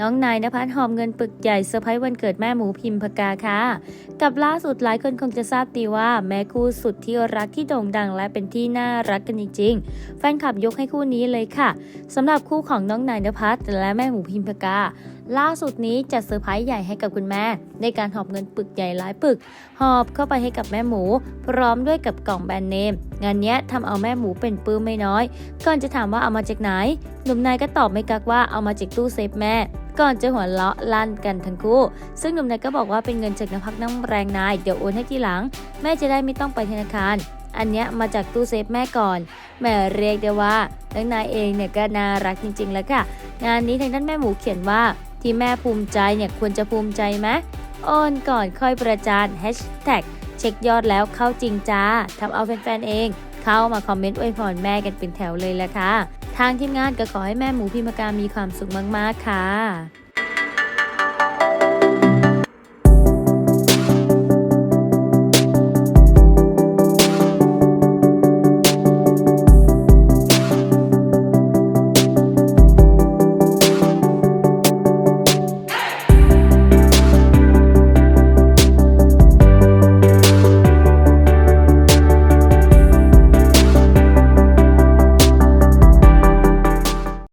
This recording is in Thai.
น้องนายนภัสหอมเงินปึกใหญ่เซอร์ไพรส์วันเกิดแม่หมูพิมพกาค่ะกับล่าสุดหลายคนคงจะทราบดีว่าแม่คู่สุดที่รักที่โด่งดังและเป็นที่น่ารักกันจริงๆแฟนคลับยกให้คู่นี้เลยค่ะสำหรับคู่ของน้องนายนภัสและแม่หมูพิมพกาล่าสุดนี้จัดเซอร์ไพรส์ใหญ่ให้กับคุณแม่ ในการหอบเงินปึกใหญ่หลายปึก หอบเข้าไปให้กับแม่หมู พร้อมด้วยกับกล่องแบรนด์เนม งานนี้ทำเอาแม่หมูเป็นปื้มไม่น้อย ก่อนจะถามว่าเอามาจากไหน หนุ่มนายก็ตอบไม่กักว่าเอามาจากตู้เซฟแม่ ก่อนจะหัวเราะลั่นกันทั้งคู่ ซึ่งหนุ่มนายก็บอกว่าเป็นเงินจากน้ำพักน้ำแรงนาย เดี๋ยวโอนให้ทีหลัง แม่จะได้ไม่ต้องไปธนาคาร อันเนี้ยมาจากตู้เซฟแม่ก่อน แม่เรียกได้ว่าทั้งนายเองเนี่ยก็น่ารักจริง ๆ แล้วค่ะ งานนี้ทางด้านแม่หมูเขียนว่า ที่แม่ภูมิใจเนี่ยควรจะภูมิใจไหมโอนก่อนค่อยประจานแฮชแท็กเช็คยอดแล้วเข้าจริงจ้าทำเอาแฟนๆเอง เข้ามาคอมเมนต์อวยพรแม่กันเป็นแถวเลยละค่ะ ทางทีมงานก็ขอให้แม่หมูพิมพกามีความสุขมากๆค่ะ